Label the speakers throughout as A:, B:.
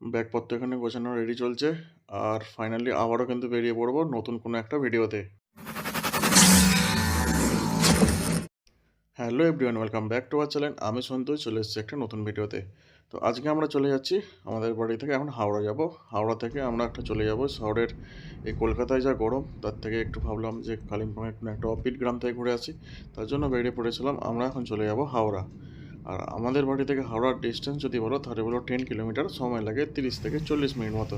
A: ব্যাগপত্র এখানে গোছানো রেডি চলছে। আর ফাইনালি আবারও কিন্তু বেরিয়ে পড়ব নতুন কোনো একটা ভিডিওতে। Hello everyone welcome back to our channel আমি সন্তোষ চলে এসেছি একটা নতুন ভিডিওতে। তো আজকে আমরা চলে যাচ্ছি আমাদের বাড়ি থেকে এখন হাওড়া যাব। হাওড়া থেকে আমরা একটা চলে যাব শহরের এই কলকাতায় যা গরম, তার থেকে একটু ভাবলাম যে কালিম্পংয়ের কোনো একটা অপিট গ্রাম থেকে ঘুরে আসি। তার জন্য বেরিয়ে পড়েছিলাম, আমরা এখন চলে যাব হাওড়া। আর আমাদের বাড়ি থেকে হাওড়ার ডিস্টেন্স যদি বলো, তাহলে বলো টেন কিলোমিটার সময় লাগে তিরিশ থেকে চল্লিশ মিনিট মতো।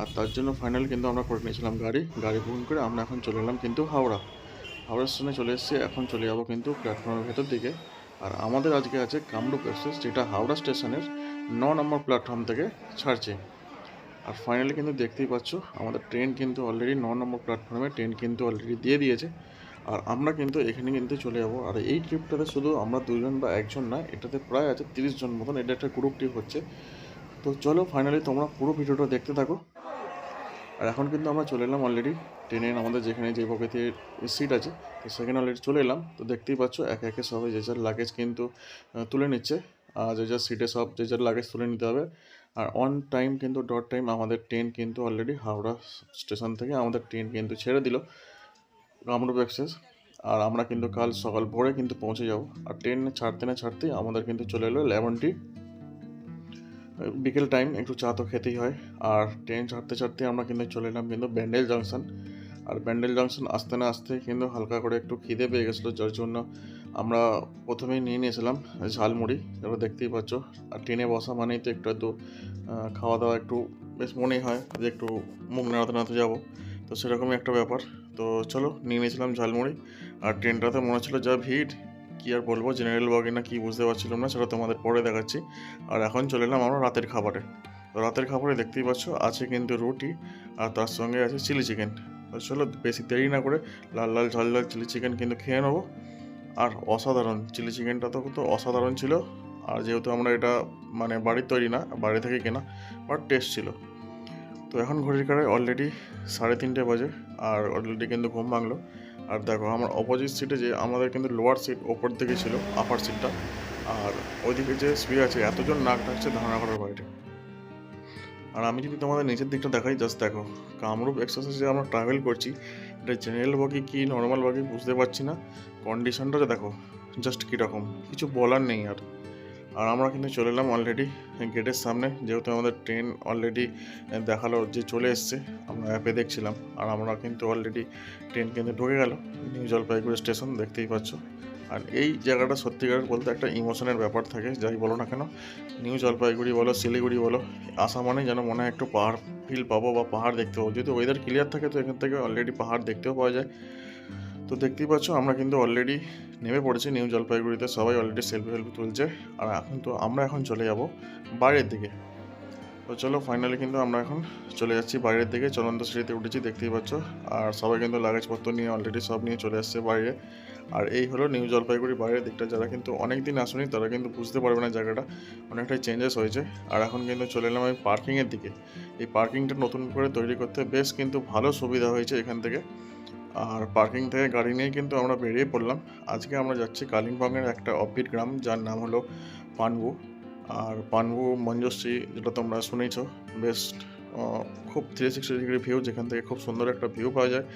A: আর তার জন্য ফাইনাল কিন্তু আমরা করে নিয়েছিলাম গাড়ি। গাড়ি বুকিং করে আমরা এখন চলে এলাম কিন্তু হাওড়া। হাওড়া স্টেশনে চলে এসেছি, এখন চলে যাব কিন্তু প্ল্যাটফর্মের ভেতর দিকে। আর আমাদের আজকে আছে কামরূপ এক্সপ্রেস যেটা হাওড়া স্টেশনের ন নম্বর প্ল্যাটফর্ম থেকে ছাড়ছে। আর ফাইনালি কিন্তু দেখতেই পাচ্ছ, আমাদের ট্রেন কিন্তু অলরেডি ন নম্বর প্ল্যাটফর্মে ট্রেন কিন্তু অলরেডি দিয়ে দিয়েছে। আর আমরা কিন্তু এখানে কিন্তু চলে যাব। আর এই ট্রিপটাতে শুধু আমরা দুজন বা একজন না, এটাতে প্রায় আছে তিরিশ জন মতন, এটা একটা গ্রুপ ট্রিপ হচ্ছে। তো চলো ফাইনালি তোমরা পুরো ভিডিওটা দেখতে থাকো। আর এখন কিন্তু আমরা চলে এলাম অলরেডি ট্রেনে আমাদের যেখানে যে পকেতে সিট আছে, তো সেখানে অলরেডি চলে এলাম। তো দেখতেই পাচ্ছ, একে একে সবাই যে যার লাগেজ কিন্তু তুলে নিচ্ছে। আর যে যার সিটে সব, যে যার লাগেজ তুলে নিতে হবে। আর অন টাইম কিন্তু ডট টাইম আমাদের ট্রেন কিন্তু অলরেডি হাওড়া স্টেশন থেকে আমাদের ট্রেন কিন্তু ছেড়ে দিল। কামরূপ এক্সপ্রেস আর আমরা কিন্তু কাল সকাল ভোরে কিন্তু পৌঁছে যাব। আর ট্রেন ছাড়তে না ছাড়তেই আমাদের কিন্তু চলে এলো লেমন টি বিকেল টাইম একটু চা তো খেতেই হয়। আর ট্রেন ছাড়তে ছাড়তে আমরা কিন্তু চলে এলাম কিন্তু ব্যান্ডেল জাংশন আর ব্যান্ডেল জাংশন আসতে না আসতে কিন্তু হালকা করে একটু খিদে পেয়ে গেছিল, যার জন্য আমরা প্রথমেই নিয়ে নিয়েছিলাম ঝালমুড়ি এবার দেখতেই পাচ্ছ। আর ট্রেনে বসা মানেই তো একটু একটু খাওয়া দাওয়া একটু বেশ মনেই হয় যে একটু মুখ নাড়াতে নাড়াতে যাব। তো সেরকমই একটা ব্যাপার। তো চলো নিয়ে নিয়েছিলাম ঝালমুড়ি। আর ট্রেনটাতে মনে হচ্ছিল যা ভিড়, কী আর বলব জেনারেল বগি না কি বুঝতে পারছিলাম না, সেটা তোমাদের পরে দেখাচ্ছি। আর এখন চলে এলাম আমরা রাতের খাবারে। তো রাতের খাবারে দেখতেই পাচ্ছ, আছে কিন্তু রুটি, আর তার সঙ্গে আছে চিলি চিকেন তো চলো, বেশি দেরি না করে লাল লাল ঝাল ঝাল চিলি চিকেন কিন্তু খেয়ে নেব। আর অসাধারণ চিলি চিকেনটা তো কিন্তু অসাধারণ ছিল। আর যেহেতু আমরা এটা মানে বাড়ির তৈরি না, বাড়ি থেকে কেনা বাট টেস্ট ছিল। তো এখন ঘড়ির কাটায় অলরেডি সাড়ে তিনটে বাজে। আর অলরেডি কিন্তু ঘুম ভাঙলো। আর দেখো, আমার অপোজিট সিটে যে আমাদের কিন্তু লোয়ার সিট ওপর দিকে ছিল আপার সিটটা আর ওইদিকে যে শুয়ে আছে, এতজন নাক ডাকছে ধারণা করার বাইরে আর আমি যদি তোমাদের নিচের দিকটা দেখাই জাস্ট দেখো, কামরূপ এক্সপ্রেসে যে আমরা ট্রাভেল করছি, এটা জেনারেল বগি কি নর্মাল বগি বুঝতে পারছি না। কন্ডিশনটা দেখো জাস্ট কীরকম, কিছু বলার নেই আর। আর আমরা কিন্তু চলে এলাম অলরেডি গেটের সামনে, যেহেতু আমাদের ট্রেন অলরেডি দেখাল যে চলে এসছে, আমরা অ্যাপে দেখছিলাম, আর আমরা কিন্তু অলরেডি ট্রেন কিন্তু ঢুকে গেল নিউ জলপাইগুড়ি স্টেশন দেখতেই পাচ্ছ। আর এই জায়গাটা সত্যিকার বলতে একটা ইমোশনের ব্যাপার থাকে, যাই বলো না কেন নিউ জলপাইগুড়ি বলো, শিলিগুড়ি বলো আসা মানে যেন মনে হয় একটু পাহাড় ফিল পাবো বা পাহাড় দেখতে পাবো। যদি ওয়েদার ক্লিয়ার থাকে, তো এখান থেকে অলরেডি পাহাড় দেখতেও পাওয়া যায়। তো দেখতেই পাচ্ছ, আমরা কিন্তু অলরেডি নেমে পড়েছি নিউ জলপাইগুড়িতে। সবাই অলরেডি সেলফি সেলফি তুলছে। আর এখন তো আমরা এখন চলে যাব বাইরের দিকে। তো চলো ফাইনালি কিন্তু আমরা এখন চলে যাচ্ছি বাইরের দিকে। চলন্ত সিঁড়িতে উঠেছি, দেখতেই পাচ্ছ। আর সবাই কিন্তু লাগেজপত্র নিয়ে অলরেডি সব নিয়ে চলে আসছে বাইরে আর এই হলো নিউ জলপাইগুড়ি বাইরের দিকটা। যারা কিন্তু অনেক দিন আসেনি, তারা কিন্তু বুঝতে পারবে না জায়গাটা। অনেকটাই চেঞ্জেস হয়েছে। আর এখন কিন্তু চলে এলাম আমি পার্কিংয়ের দিকে। এই পার্কিংটা নতুন করে তৈরি করতে বেশ কিন্তু ভালো সুবিধা হয়েছে এখান থেকে। আর পার্কিং থেকে গাড়ি নিয়ে কিন্তু আমরা বেরিয়ে পড়লাম। আজকে আমরা যাচ্ছি কালিম্পংয়ের একটা অপিট গ্রাম, যার নাম হলো পানবু আর পানবু মঞ্জশ্রী, যেটা তোমরা শুনেছ বেস্ট খুব থ্রি সিক্সটি ডিগ্রি ভিউ যেখান থেকে খুব সুন্দর একটা ভিউ পাওয়া যায়।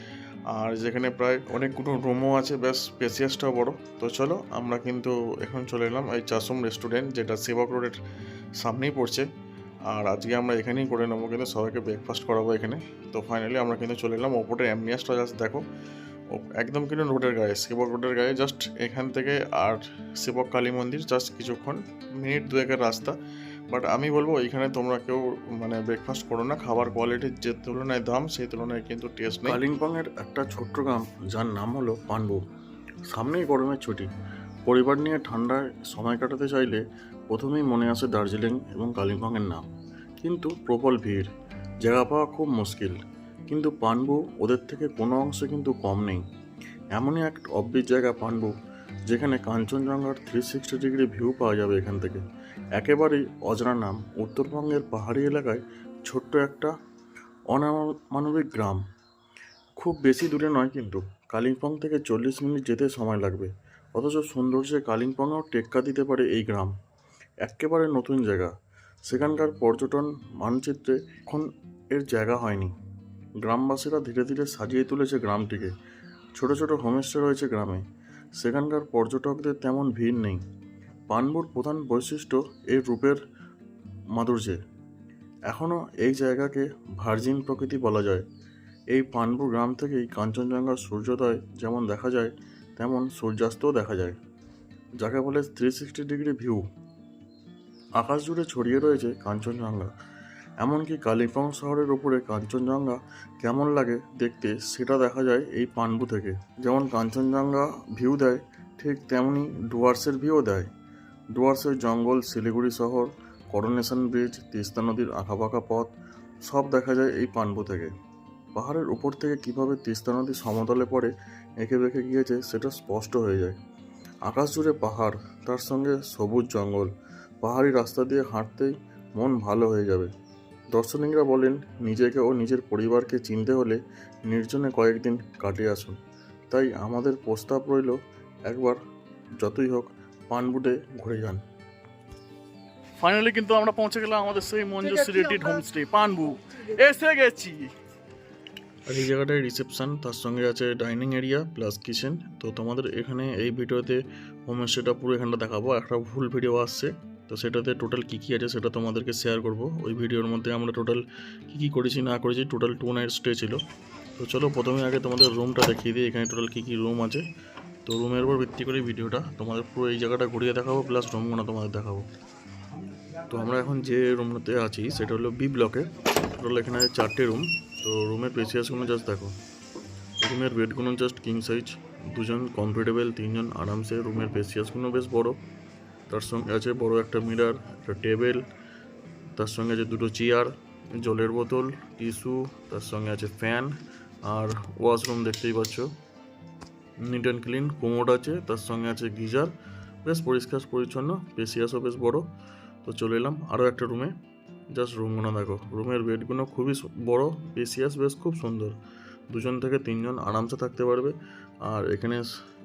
A: আর যেখানে প্রায় অনেকগুলো রুমও আছে, বেশ স্পেসিয়াসটাও বড়। তো চলো, আমরা কিন্তু এখন চলে এলাম এই চাসুম রেস্টুরেন্ট যেটা সেবক রোডের সামনেই পড়ছে। আর আজকে আমরা এখানেই করে নেব কিন্তু সবাইকে ব্রেকফাস্ট করাবো এখানে। তো ফাইনালি আমরা কিন্তু চলে এলাম ওপরে অ্যামনিয়াসটা জাস্ট দেখো। একদম কিন্তু রোডের গায়ে, শিবক রোডের গায়ে। জাস্ট এখান থেকে আর শিবক কালী মন্দির জাস্ট কিছুক্ষণ, মিনিট দুয়েকের রাস্তা। বাট আমি বলব এখানে তোমরা কেউ মানে ব্রেকফাস্ট করো না, খাবার কোয়ালিটির যে তুলনায় দাম, সেই তুলনায় কিন্তু টেস্ট নেই। কালিম্পংয়ের একটা ছোট্ট গ্রাম, যার নাম হলো পানবু সামনেই গরমের ছুটি। পরিবার নিয়ে ঠান্ডায় সময় কাটাতে চাইলে প্রথমেই মনে আসে দার্জিলিং এবং কালিম্পংয়ের নাম। কিন্তু প্রবল ভিড়, জায়গা পাওয়া খুব মুশকিল। কিন্তু পানবু ওদের থেকে কোনো অংশে কিন্তু কম নেই। এমনই এক অব্বির জায়গা পানবু, যেখানে কাঞ্চনজঙ্ঘার থ্রি সিক্সটি ডিগ্রি ভিউ পাওয়া যাবে এখান থেকে। একেবারেই অজানা নাম। উত্তরবঙ্গের পাহাড়ি এলাকায় ছোট্ট একটা অনামানবিক গ্রাম। খুব বেশি দূরে নয় কিন্তু, কালিম্পং থেকে চল্লিশ মিনিট যেতে সময় লাগবে। অথচ সৌন্দর্যে কালিম্পংয়েও টেক্কা দিতে পারে এই গ্রাম। একেবারে নতুন জায়গা। সেখানকার পর্যটন মানচিত্রে এখন এর জায়গা হয়নি। গ্রামবাসীরা ধীরে ধীরে সাজিয়ে তুলেছে গ্রামটিকে। ছোট ছোট হোমস্টে রয়েছে গ্রামে। সেখানকার পর্যটকদের তেমন ভিড় নেই। পানবুর প্রধান বৈশিষ্ট্য এর রূপের মাধুর্যে। এখনও এই জায়গাকে ভার্জিন প্রকৃতি বলা যায়। এই পানবু গ্রাম থেকেই কাঞ্চনজঙ্ঘার সূর্যোদয় যেমন দেখা যায়, তেমন সূর্যাস্তও দেখা যায়। যাকে বলে থ্রি সিক্সটি ডিগ্রি ভিউ আকাশ জুড়ে ছড়িয়ে রয়েছে কাঞ্চনজঙ্ঘা। এমনকি কালিম্পং শহরের উপরে কাঞ্চনজঙ্ঘা কেমন লাগে দেখতে সেটা দেখা যায় এই পানবু থেকে। যেমন কাঞ্চনজঙ্ঘা ভিউ দেয়, ঠিক তেমনি ডুয়ার্সের ভিউও দেয়। ডুয়ার্সের জঙ্গল, শিলিগুড়ি শহর করোনেশন ব্রিজ তিস্তা নদীর আঁকাবাঁকা পথ, সব দেখা যায় এই পানবু থেকে। পাহাড়ের উপর থেকে কীভাবে তিস্তা নদী সমতলে পড়ে, এঁকে বেঁকে গিয়েছে সেটা স্পষ্ট হয়ে যায়। আকাশ জুড়ে পাহাড়, তার সঙ্গে সবুজ জঙ্গল পাহাড়ি রাস্তা দিয়ে হাঁটতেই মন ভালো হয়ে যাবে। দর্শনীরা বলেন নিজেকে ও নিজের পরিবারকে চিনতে হলে নির্জনে কয়েকদিন কাটিয়ে আসুন। তাই আমাদের প্রস্তাব রইল একবার যতই হোক পানবুটে ঘুরে যান।
B: ফাইনালি কিন্তু আমরা পৌঁছে গেলাম আমাদের সেই মঞ্জুশ্রী রেড্ডির হোমস্টে পানবু। এসে গেছি।
A: আর এই জায়গাটায় রিসেপশন তার সঙ্গে আছে ডাইনিং এরিয়া প্লাস কিচেন তো তোমাদের এখানে এই ভিডিওতে হোমস্টেটা পুরো এখানটা দেখাবো একটা ভুল ভিডিও আসছে। তো সেটাতে টোটাল কী কী আছে সেটা তোমাদেরকে শেয়ার করব। ওই ভিডিওর মধ্যে আমরা টোটাল কী কী করেছি, না করেছি টোটাল টু নাইট স্টে ছিল। তো চলো প্রথমে আগে তোমাদের রুমটা দেখিয়ে দিই, এখানে টোটাল কী কী রুম আছে। তো রুমের উপর ভিত্তি করে ভিডিওটা তোমাদের পুরো এই জায়গাটা ঘুরিয়ে দেখাবো প্লাস রুমগুলো তোমাদের দেখাবো। তো আমরা এখন যে রুমটাতে আছি, সেটা হলো বি ব্লকে টোটাল এখানে চারটে রুম তো রুমের পেসিয়াসগুলো জাস্ট দেখো। রুমের বেডগুলো জাস্ট কিং সাইজ দুজন কমফোর্টেবল তিনজন আরামসে রুমের পেসিয়াসগুলো বেশ বড়। তার সঙ্গে আছে বড় একটা মিরার, একটা টেবিল, তার সঙ্গে আছে দুটো চেয়ার, জলের বোতল, টিস্যু, তার সঙ্গে আছে ফ্যান আর ওয়াশরুম দেখতেই পাচ্ছ। নিট অ্যান্ড ক্লিন কোমোড আছে, তার সঙ্গে আছে গিজার, বেশ পরিষ্কার, পরিচ্ছন্ন পেসিয়াসও বেশ বড়। তো চলে এলাম আরও একটা রুমে জাস্ট রুমগুলো দেখো রুমের বেডগুলো খুবই বড় পেসিয়াস বেশ খুব সুন্দর। দুজন থেকে তিনজন আরামসে থাকতে পারবে। আর এখানে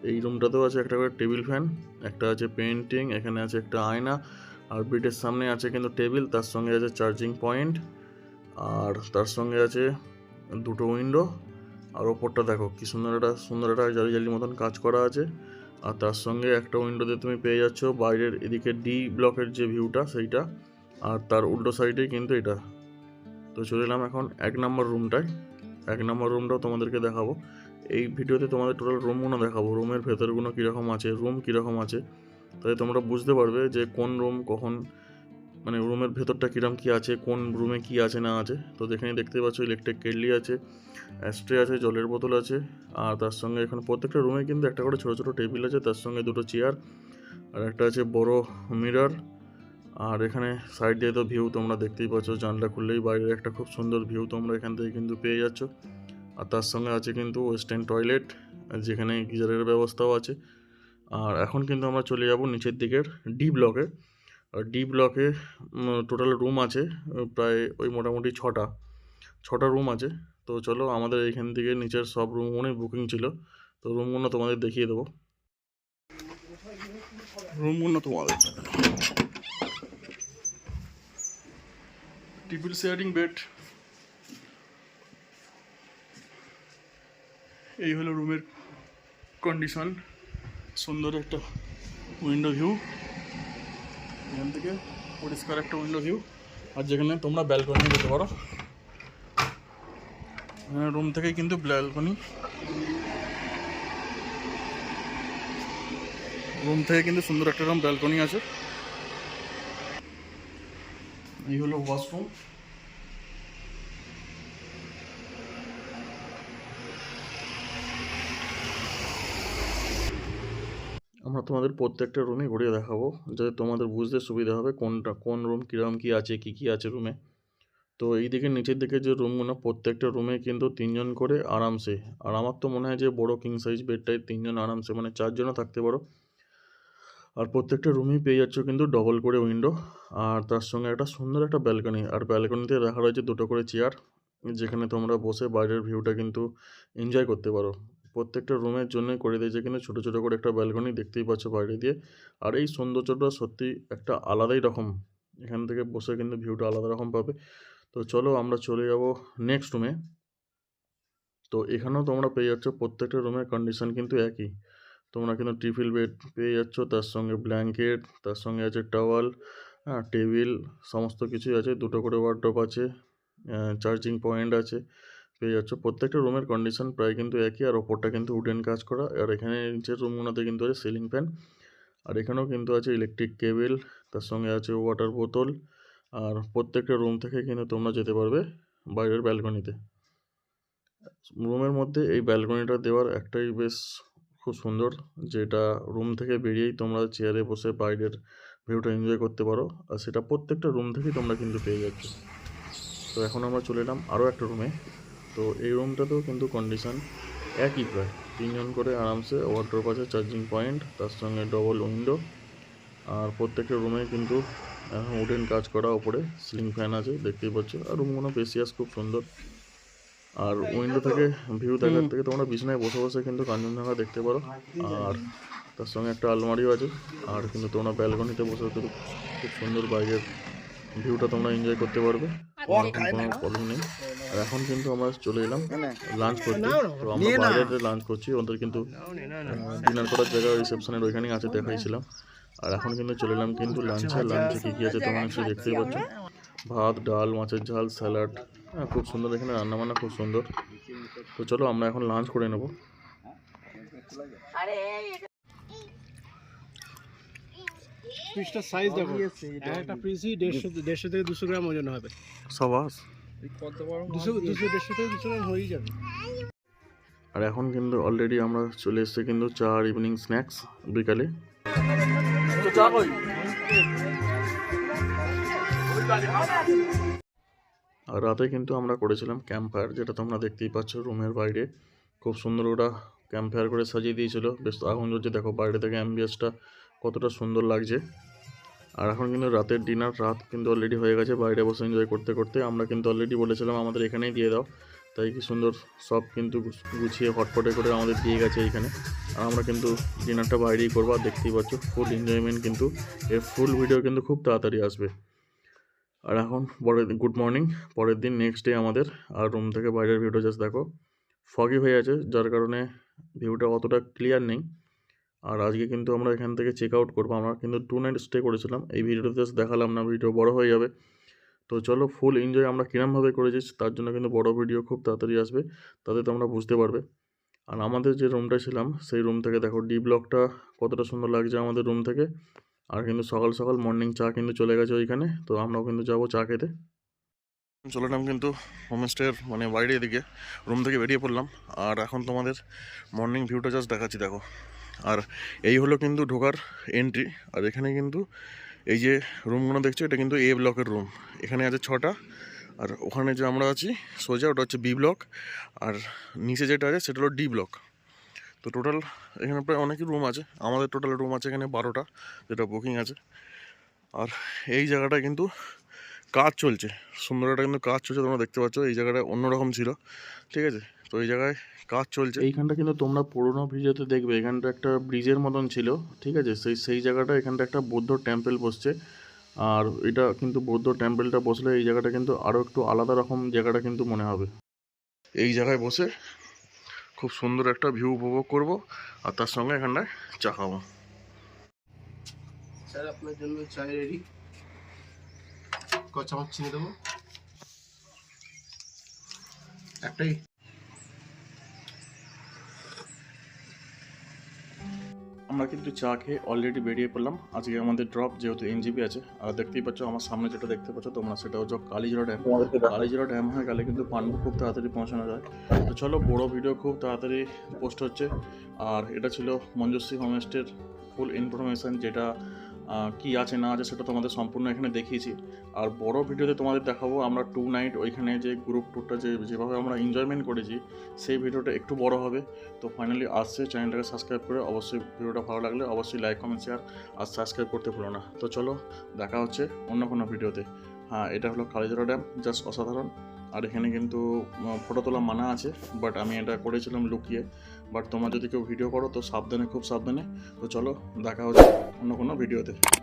A: এই রুমটাতেও আছে একটা করে টেবিল ফ্যান, একটা আছে পেন্টিং এখানে আছে একটা আয়না, আর বেডের সামনে আছে কিন্তু টেবিল, তার সঙ্গে আছে চার্জিং পয়েন্ট, আর তার সঙ্গে আছে দুটো উইন্ডো, আর ওপরটা দেখো কি সুন্দর একটা সুন্দর একটা জালি জালি মতন কাজ করা আছে, আর তার সঙ্গে একটা উইন্ডোতে তুমি পেয়ে যাচ্ছ বাইরের এদিকে ডি ব্লকের যে ভিউটা সেইটা, আর তার উল্টো সাইডেই কিন্তু এটা। তো চলে এলাম এখন এক নম্বর রুমটায়, এক নম্বর রুমটাও তোমাদেরকে দেখাবো। এই ভিডিওতে তোমাদের টোটাল রুমগুলো দেখাবো। রুমের ভেতরগুলো কীরকম আছে রুম কীরকম আছে তাই তোমরা বুঝতে পারবে যে কোন রুম কখন মানে রুমের ভেতরটা কীরকম কী আছে, কোন রুমে কী আছে, না আছে। তো এখানে দেখতে পাচ্ছ ইলেকট্রিক কেটলি আছে অ্যাস্ট্রে আছে, জলের বোতল আছে, আর তার সঙ্গে এখানে প্রত্যেকটা রুমে কিন্তু একটা করে ছোটো ছোটো টেবিল আছে, তার সঙ্গে দুটো চেয়ার আর একটা আছে বড় মিরার আর এখানে সাইড দিয়ে তো ভিউ তোমরা দেখতেই পাচ্ছ, জানলা খুললেই বাইরের একটা খুব সুন্দর ভিউ তোমরা এখান থেকে কিন্তু পেয়ে যাচ্ছ। আর তার সঙ্গে আছে কিন্তু ওয়েস্টার্ন টয়লেট, যেখানে গিজারের ব্যবস্থাও আছে। আর এখন কিন্তু আমরা চলে যাব নিচের দিকের ডি ব্লকে। আর ডি ব্লকে টোটাল রুম আছে প্রায় ওই মোটামুটি ছটা ছটা রুম আছে। তো চলো আমাদের এখান থেকে নিচের সব রুমগুলোই বুকিং ছিল। তো রুমগুলো তোমাদের দেখিয়ে দেবো।
B: রুমগুলো তোমাদের। ট্রিপল শেয়ারিং বেড এই হলো রুমের কন্ডিশন সুন্দর একটা উইন্ডো ভিউ এখান থেকে পরিষ্কার একটা উইন্ডো ভিউ আর যেখানে তোমরা ব্যালকনি যেতে পারো। রুম থেকে কিন্তু ব্যালকনি রুম থেকে কিন্তু সুন্দর একটা রুম ব্যালকনি আছে। এই হলো ওয়াশরুম
A: আমরা তোমাদের প্রত্যেকটা রুমই ঘুরিয়ে দেখাবো, যাতে তোমাদের বুঝতে সুবিধা হবে কোনটা, কোন রুম কীরকম কী আছে, কী কী আছে রুমে তো এই দিকে নিচের দিকে যে রুমগুলো প্রত্যেকটা রুমে কিন্তু তিনজন করে আরামসে, আর আমার তো মনে হয় যে বড় কিং সাইজ বেডটাই তিনজন আরামসে মানে চারজনও থাকতে পারো। আর প্রত্যেকটা রুমেই পেয়ে যাচ্ছ কিন্তু ডবল করে উইন্ডো আর তার সঙ্গে একটা সুন্দর একটা ব্যালকনি আর ব্যালকনিতে রাখা রয়েছে দুটো করে চেয়ার যেখানে তোমরা বসে বাইরের ভিউটা কিন্তু এনজয় করতে পারো। প্রত্যেকটা রুমের জন্যই করে দিয়েছে কিন্তু ছোটো ছোটো করে একটা ব্যালকনি দেখতেই পাচ্ছ বাইরে দিয়ে। আর এই সৌন্দর্যটা সত্যি একটা আলাদাই রকম। এখান থেকে বসে কিন্তু ভিউটা আলাদা রকম পাবে। তো চলো আমরা চলে যাব নেক্সট রুমে তো এখানেও তোমরা পেয়ে যাচ্ছ, প্রত্যেকটা রুমের কন্ডিশন কিন্তু একই। তোমরা কিন্তু ট্রিপল বেড পেয়ে যাচ্ছ, তার সঙ্গে ব্ল্যাঙ্কেট তার সঙ্গে আছে টাওয়াল হ্যাঁ টেবিল সমস্ত কিছুই আছে। দুটো করে ওয়ার্ড্রপ আছে চার্জিং পয়েন্ট আছে। পেয়ে যাচ্ছ। প্রত্যেকটা রুমের কন্ডিশন প্রায় কিন্তু একই, আর ওপরটা কিন্তু উডেন কাজ করা। আর এখানে নিচের রুমগুলোতে কিন্তু আছে সিলিং ফ্যান আর এখানেও কিন্তু আছে ইলেকট্রিক কেবেল তার সঙ্গে আছে ওয়াটার বোতল আর প্রত্যেকটা রুম থেকে কিন্তু তোমরা যেতে পারবে বাইরের ব্যালকনিতে রুমের মধ্যে এই ব্যালকনিটা দেওয়ার একটাই বেশ খুব সুন্দর, যেটা রুম থেকে বেরিয়েই তোমরা চেয়ারে বসে বাইরের ভিউটা এনজয় করতে পারো, আর সেটা প্রত্যেকটা রুম থেকেই তোমরা কিন্তু পেয়ে যাচ্ছ। তো এখন আমরা চলে এলাম আরও একটা রুমে তো এই রুমটাতেও কিন্তু কন্ডিশন একই প্রায়। তিনজন করে আরামসে ওয়ার্ড্রপ আছে চার্জিং পয়েন্ট তার সঙ্গে ডবল উইন্ডো আর প্রত্যেকটা রুমে কিন্তু উডেন কাজ করা ওপরে সিলিং ফ্যান আছে দেখতেই পাচ্ছ। আর রুমগুলো বেসিয়াস খুব সুন্দর। আর উইন্ডো থেকে ভিউ দেখার থেকে তোমরা বিছানায় বসে বসে কিন্তু কাঞ্চনজঙ্ঘা দেখতে পারো। আর তার সঙ্গে একটা আলমারিও আছে আর কিন্তু তোমরা ব্যালকনিতে বসে কিন্তু খুব সুন্দর বাইরের ভিউটা তোমরা এনজয় করতে পারবে। কোনো প্রবলেম নেই। আর এখন কিন্তু আমরা চলে এলাম লাঞ্চ করতে। তো আমরা বাইরে লাঞ্চ করছি ওদের কিন্তু ডিনার করার জায়গা রিসেপশনের ওইখানেই আছে দেখাইছিলাম। আর এখন কিন্তু চলে এলাম কিন্তু লাঞ্চে লাঞ্চে কী কী আছে তোমরা নিশ্চয়ই দেখতেই পাচ্ছ। ভাত ডাল মাছের ঝাল স্যালাড হ্যাঁ খুব সুন্দর এখানে রান্নাবান্না খুব সুন্দর। তো চলো আমরা এখন লাঞ্চ করে নেব।
C: পিসটার সাইজ দেখো। একটা পিসই দেড়শো দেড়শো থেকে দুশো গ্রাম ওজন হবে।
A: সবাস।
C: দুশো দুশো দেড়শো থেকে দুশো গ্রাম হয়েই যাবে।
A: আর এখন কিন্তু অলরেডি আমরা চলে এসেছি কিন্তু চা আর ইভিনিং স্ন্যাক্স বিকালে। আর রাতে কিন্তু আমরা করেছিলাম ক্যাম্প ফায়ার যেটা তোমরা দেখতেই পাচ্ছ রুমের বাইরে। খুব সুন্দর ওরা ক্যাম্প ফায়ার করে সাজিয়ে দিয়েছিল। বেশ আগুন জ্বলছে দেখো বাইরে থেকে অ্যাম্বিয়েন্সটা কতটা সুন্দর লাগছে। আর এখন কিন্তু রাতের ডিনার রাত কিন্তু অলরেডি হয়ে গেছে, বাইরে বসে এনজয় করতে করতে। আমরা কিন্তু অলরেডি বলেছিলাম আমাদের এখানেই দিয়ে দাও। তাই কি সুন্দর সব কিন্তু গুছ- গুছিয়ে হটপটে করে আমাদের দিয়ে গেছে এইখানে আর আমরা কিন্তু ডিনারটা বাইরেই করব, আর দেখতেই পাচ্ছ ফুল এনজয়মেন্ট কিন্তু, এর ফুল ভিডিও কিন্তু খুব তাড়াতাড়ি আসবে। আর এখন পরের গুড মর্নিং পরের দিন নেক্সট ডে আমাদের। আর রুম থেকে বাইরের ভিউটা জাস্ট দেখো। ফগি হয়ে আছে, যার কারণে ভিউটা অতটা ক্লিয়ার নেই। আর আজকে কিন্তু আমরা এখান থেকে চেক আউট করব। আমরা কিন্তু টু নাইট স্টে করেছিলাম। এই ভিডিওতে জাস্ট দেখালাম না ভিডিও বড় হয়ে যাবে। তো চলো ফুল এনজয় আমরা কিরমভাবে করেছি, তার জন্য কিন্তু বড় ভিডিও খুব তাড়াতাড়ি আসবে, তাতে তোমরা বুঝতে পারবে। আর আমাদের যে রুমটা ছিলাম, সেই রুম থেকে দেখো ডি ব্লকটা কতটা সুন্দর লাগছে আমাদের রুম থেকে। আর কিন্তু সকাল সকাল মর্নিং চা কিন্তু চলে গেছে ওইখানে, তো আমরাও কিন্তু যাব চা খেতে। চলে এলাম কিন্তু হোমস্টের মানে বাইরে এদিকে রুম থেকে বেরিয়ে পড়লাম। আর এখন তোমাদের মর্নিং ভিউটা জাস্ট দেখাচ্ছি, দেখো। আর এই হলো কিন্তু ঢোকার এন্ট্রি আর এখানে কিন্তু এই যে রুমগুলো দেখছ, এটা কিন্তু এ ব্লকের রুম এখানে আছে ছটা, আর ওখানে যে আমরা আছি, সোজা, ওটা হচ্ছে বি ব্লক আর নিচে যেটা আছে, সেটা হলো ডি ব্লক তো টোটাল এখানে প্রায় অনেকই রুম আছে। আমাদের টোটাল রুম আছে এখানে বারোটা, যেটা বুকিং আছে। আর এই জায়গাটা কিন্তু কাজ চলছে। সুন্দর একটা কিন্তু কাজ চলছে, তোমরা দেখতে পাচ্ছ। এই জায়গাটা অন্যরকম ছিল। ঠিক আছে? তো এই জায়গায় কাজ চলছে। এইখানটা কিন্তু তোমরা পুরোনো ভিডিওতে দেখবে। এখানটা একটা ব্রিজের মতন ছিল ঠিক আছে? সেই সেই জায়গাটা এখানটা একটা বৌদ্ধ টেম্পল বসছে। আর এটা কিন্তু বৌদ্ধ টেম্পলটা বসলে এই জায়গাটা কিন্তু আরও একটু আলাদা রকম জায়গাটা কিন্তু মনে হবে। এই জায়গায় বসে খুব সুন্দর একটা ভিউ উপভোগ করব আর তার সঙ্গে এখানটায় চা খাব।
C: স্যার আপনার জন্য চাই রেডি ক চামচ চিনি দেবো। একটাই
A: আমরা কিন্তু চা খেয়ে অলরেডি বেরিয়ে পড়লাম। আজকে আমাদের ড্রপ যেহেতু এনজিবি আছে আর দেখতেই পাচ্ছ আমার সামনে যেটা দেখতে পাচ্ছ তোমরা সেটা হচ্ছে কালীজোড়া ড্যাম কালীজোড়া ড্যাম হয়ে গেলে কিন্তু পানবু খুব তাড়াতাড়ি পৌঁছানো যায়। তো চলো বড় ভিডিও খুব তাড়াতাড়ি পোস্ট হচ্ছে। আর এটা ছিল মঞ্জুশ্রী হোমস্টের ফুল ইনফরমেশান যেটা কি আছে না আছে সেটা তোমাদের সম্পূর্ণ এখানে দেখিয়েছি। আর বড় ভিডিওতে তোমাদের দেখাবো আমরা টু নাইট ওইখানে যে গ্রুপ ট্যুরটা যে যেভাবে আমরা এনজয়মেন্ট করেছি, সেই ভিডিওটা একটু বড় হবে। তো ফাইনালি আসছে চ্যানেলটাকে সাবস্ক্রাইব করে অবশ্যই ভিডিওটা ভালো লাগলে অবশ্যই লাইক কমেন্ট শেয়ার আর সাবস্ক্রাইব করতে ভুলো না। তো চলো, দেখা হচ্ছে অন্য কোনো ভিডিওতে। হ্যাঁ এটা হলো কালীজোড়া ড্যাম জাস্ট অসাধারণ। আর এখানে কিন্তু ফটো তোলা মানা আছে বাট আমি এটা করেছিলাম লুকিয়ে। বাট তোমরা যদি কেউ ভিডিও করো, তো সাবধানে, খুব সাবধানে। তো চলো, দেখা হচ্ছে অন্য কোনো ভিডিওতে